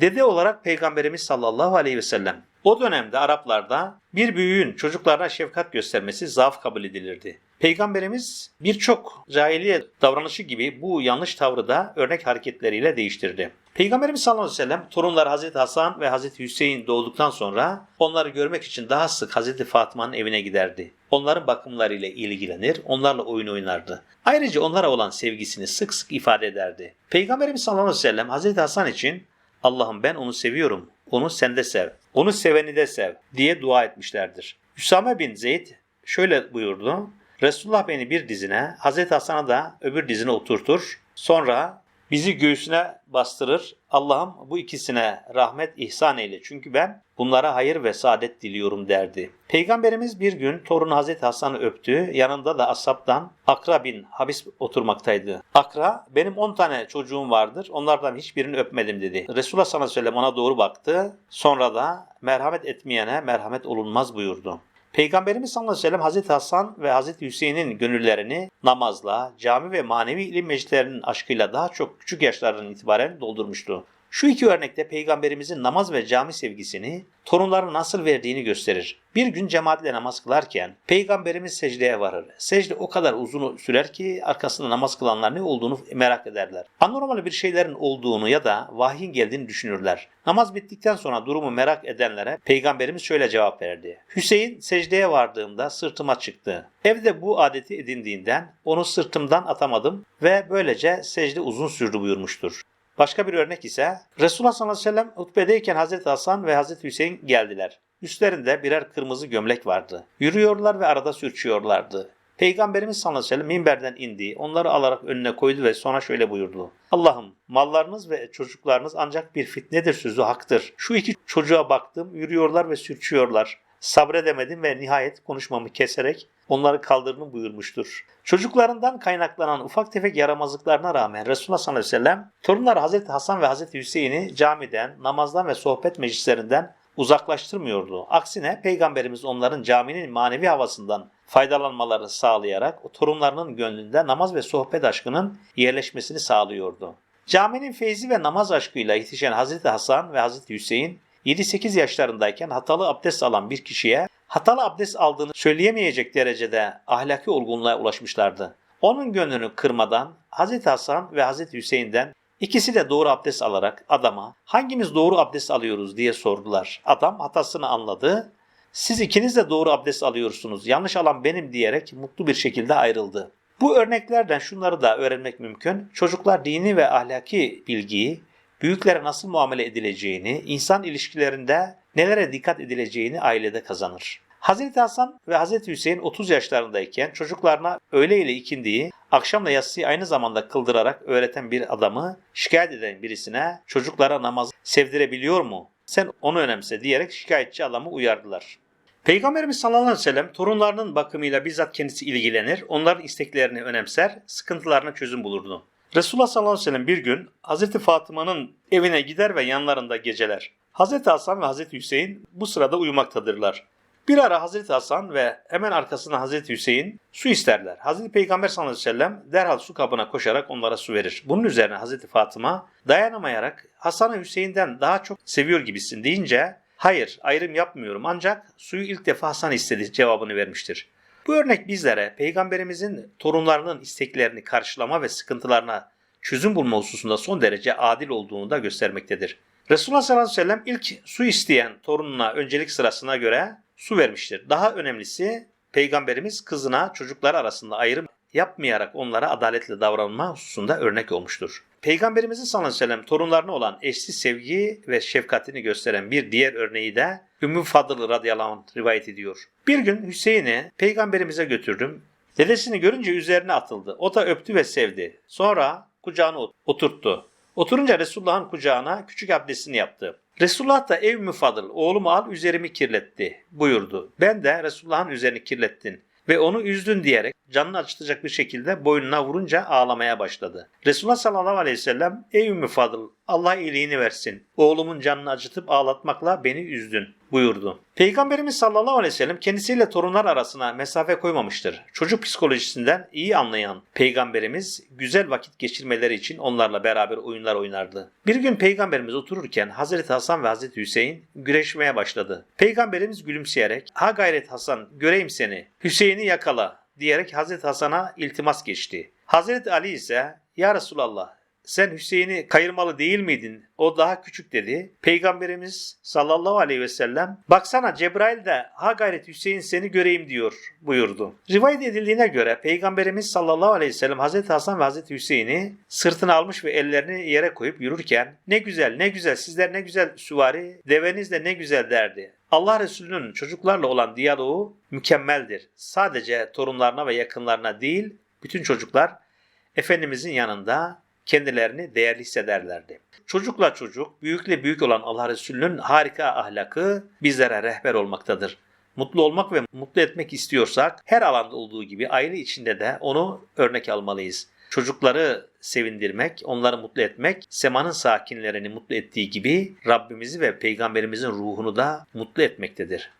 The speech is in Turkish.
Dede olarak Peygamberimiz sallallahu aleyhi ve sellem. O dönemde Araplarda bir büyüğün çocuklarına şefkat göstermesi zaaf kabul edilirdi. Peygamberimiz birçok cahiliye davranışı gibi bu yanlış tavrı da örnek hareketleriyle değiştirdi. Peygamberimiz sallallahu aleyhi ve sellem torunları Hazreti Hasan ve Hazreti Hüseyin doğduktan sonra onları görmek için daha sık Hazreti Fatıma'nın evine giderdi. Onların bakımlarıyla ilgilenir, onlarla oyun oynardı. Ayrıca onlara olan sevgisini sık sık ifade ederdi. Peygamberimiz sallallahu aleyhi ve sellem Hazreti Hasan için Allah'ım ben onu seviyorum, onu sen de sev, onu seveni de sev diye dua etmişlerdir. Hüsame bin Zeyd şöyle buyurdu. Resulullah beni bir dizine, Hazreti Hasan'a da öbür dizine oturtur. Sonra bizi göğsüne bastırır. Allah'ım bu ikisine rahmet ihsan eyle. Çünkü ben bunlara hayır ve saadet diliyorum derdi. Peygamberimiz bir gün torunu Hazreti Hasan'ı öptü. Yanında da ashabtan Akra bin Habis oturmaktaydı. Akra benim 10 tane çocuğum vardır. Onlardan hiçbirini öpmedim dedi. Resulullah sallallahu aleyhi ve sellem ona doğru baktı. Sonra da merhamet etmeyene merhamet olunmaz buyurdu. Peygamberimiz sallallahu aleyhi ve sellem Hazreti Hasan ve Hazreti Hüseyin'in gönüllerini namazla, cami ve manevi ilim meclislerinin aşkıyla daha çok küçük yaşlardan itibaren doldurmuştu. Şu iki örnekte peygamberimizin namaz ve cami sevgisini torunlarına nasıl verdiğini gösterir. Bir gün cemaatle namaz kılarken peygamberimiz secdeye varır. Secde o kadar uzun sürer ki arkasında namaz kılanlar ne olduğunu merak ederler. Anormal bir şeylerin olduğunu ya da vahyin geldiğini düşünürler. Namaz bittikten sonra durumu merak edenlere peygamberimiz şöyle cevap verdi. Hüseyin secdeye vardığımda sırtıma çıktı. Evde bu adeti edindiğinden onu sırtımdan atamadım ve böylece secde uzun sürdü buyurmuştur. Başka bir örnek ise Resulullah sallallahu aleyhi ve sellem hutbedeyken Hazreti Hasan ve Hazreti Hüseyin geldiler. Üstlerinde birer kırmızı gömlek vardı. Yürüyorlar ve arada sürçüyorlardı. Peygamberimiz sallallahu aleyhi ve sellem minberden indi, onları alarak önüne koydu ve sonra şöyle buyurdu. Allah'ım mallarınız ve çocuklarınız ancak bir fitnedir sözü haktır. Şu iki çocuğa baktım, yürüyorlar ve sürçüyorlar. Sabredemedim ve nihayet konuşmamı keserek onları kaldırın buyurmuştur. Çocuklarından kaynaklanan ufak tefek yaramazlıklarına rağmen Resulullah sallallahu aleyhi ve sellem torunlar Hazreti Hasan ve Hazreti Hüseyin'i camiden, namazdan ve sohbet meclislerinden uzaklaştırmıyordu. Aksine Peygamberimiz onların caminin manevi havasından faydalanmalarını sağlayarak torunlarının gönlünde namaz ve sohbet aşkının yerleşmesini sağlıyordu. Caminin feyzi ve namaz aşkıyla yetişen Hazreti Hasan ve Hazreti Hüseyin 7-8 yaşlarındayken hatalı abdest alan bir kişiye hatalı abdest aldığını söyleyemeyecek derecede ahlaki olgunluğa ulaşmışlardı. Onun gönlünü kırmadan Hazreti Hasan ve Hazreti Hüseyin'den ikisi de doğru abdest alarak adama hangimiz doğru abdest alıyoruz diye sordular. Adam hatasını anladı. Siz ikiniz de doğru abdest alıyorsunuz. Yanlış alan benim diyerek mutlu bir şekilde ayrıldı. Bu örneklerden şunları da öğrenmek mümkün. Çocuklar dini ve ahlaki bilgiyi, büyüklere nasıl muamele edileceğini, insan ilişkilerinde nelere dikkat edileceğini ailede kazanır. Hazreti Hasan ve Hazreti Hüseyin 30 yaşlarındayken çocuklarına öğle ile ikindiyi, akşamla yatsıyı aynı zamanda kıldırarak öğreten bir adamı şikayet eden birisine çocuklara namaz sevdirebiliyor mu? Sen onu önemse diyerek şikayetçi adamı uyardılar. Peygamberimiz sallallahu aleyhi ve sellem torunlarının bakımıyla bizzat kendisi ilgilenir, onların isteklerini önemser, sıkıntılarına çözüm bulurdu. Resulullah sallallahu aleyhi ve sellem bir gün Hazreti Fatıma'nın evine gider ve yanlarında geceler. Hazreti Hasan ve Hazreti Hüseyin bu sırada uyumaktadırlar. Bir ara Hazreti Hasan ve hemen arkasında Hazreti Hüseyin su isterler. Hazreti Peygamber sallallahu aleyhi ve sellem derhal su kabına koşarak onlara su verir. Bunun üzerine Hazreti Fatıma dayanamayarak Hasan'ı Hüseyin'den daha çok seviyor gibisin deyince hayır ayrım yapmıyorum ancak suyu ilk defa Hasan istedi cevabını vermiştir. Bu örnek bizlere peygamberimizin torunlarının isteklerini karşılama ve sıkıntılarına çözüm bulma hususunda son derece adil olduğunu da göstermektedir. Resulullah sallallahu aleyhi ve sellem ilk su isteyen torununa öncelik sırasına göre su vermiştir. Daha önemlisi peygamberimiz kızına çocuklar arasında ayrım yapmayarak onlara adaletle davranma hususunda örnek olmuştur. Peygamberimizin sallallahu aleyhi ve sellem torunlarına olan eşsiz sevgi ve şefkatini gösteren bir diğer örneği de Ümmü Fadıl radıyallahu anh rivayet ediyor. Bir gün Hüseyin'i peygamberimize götürdüm. Dedesini görünce üzerine atıldı. O da öptü ve sevdi. Sonra kucağına oturttu. Oturunca Resulullah'ın kucağına küçük abdestini yaptı. Resulullah da ev müfadıl oğlumu al üzerimi kirletti buyurdu. Ben de Resulullah'ın üzerini kirlettin ve onu üzdün diyerek canını acıtacak bir şekilde boynuna vurunca ağlamaya başladı. Resulullah sallallahu aleyhi ve sellem ey Ümmü Fadıl Allah iyiliğini versin. Oğlumun canını acıtıp ağlatmakla beni üzdün buyurdu. Peygamberimiz sallallahu aleyhi ve sellem kendisiyle torunlar arasına mesafe koymamıştır. Çocuk psikolojisinden iyi anlayan peygamberimiz güzel vakit geçirmeleri için onlarla beraber oyunlar oynardı. Bir gün peygamberimiz otururken Hazreti Hasan ve Hazreti Hüseyin güreşmeye başladı. Peygamberimiz gülümseyerek ha gayret Hasan göreyim seni Hüseyin'i yakala diyerek Hazreti Hasan'a iltimas geçti. Hazreti Ali ise ya Resulallah sen Hüseyin'i kayırmalı değil miydin? O daha küçük dedi. Peygamberimiz sallallahu aleyhi ve sellem baksana Cebrail de ha gayret Hüseyin seni göreyim diyor buyurdu. Rivayet edildiğine göre Peygamberimiz sallallahu aleyhi ve sellem Hazreti Hasan ve Hazreti Hüseyin'i sırtına almış ve ellerini yere koyup yürürken ne güzel ne güzel sizler ne güzel süvari deveniz de ne güzel derdi. Allah Resulü'nün çocuklarla olan diyaloğu mükemmeldir. Sadece torunlarına ve yakınlarına değil bütün çocuklar Efendimizin yanında kendilerini değerli hissederlerdi. Çocukla çocuk, büyükle büyük olan Allah Resulü'nün harika ahlakı bizlere rehber olmaktadır. Mutlu olmak ve mutlu etmek istiyorsak her alanda olduğu gibi aile içinde de onu örnek almalıyız. Çocukları sevindirmek, onları mutlu etmek, semanın sakinlerini mutlu ettiği gibi Rabbimizi ve Peygamberimizin ruhunu da mutlu etmektedir.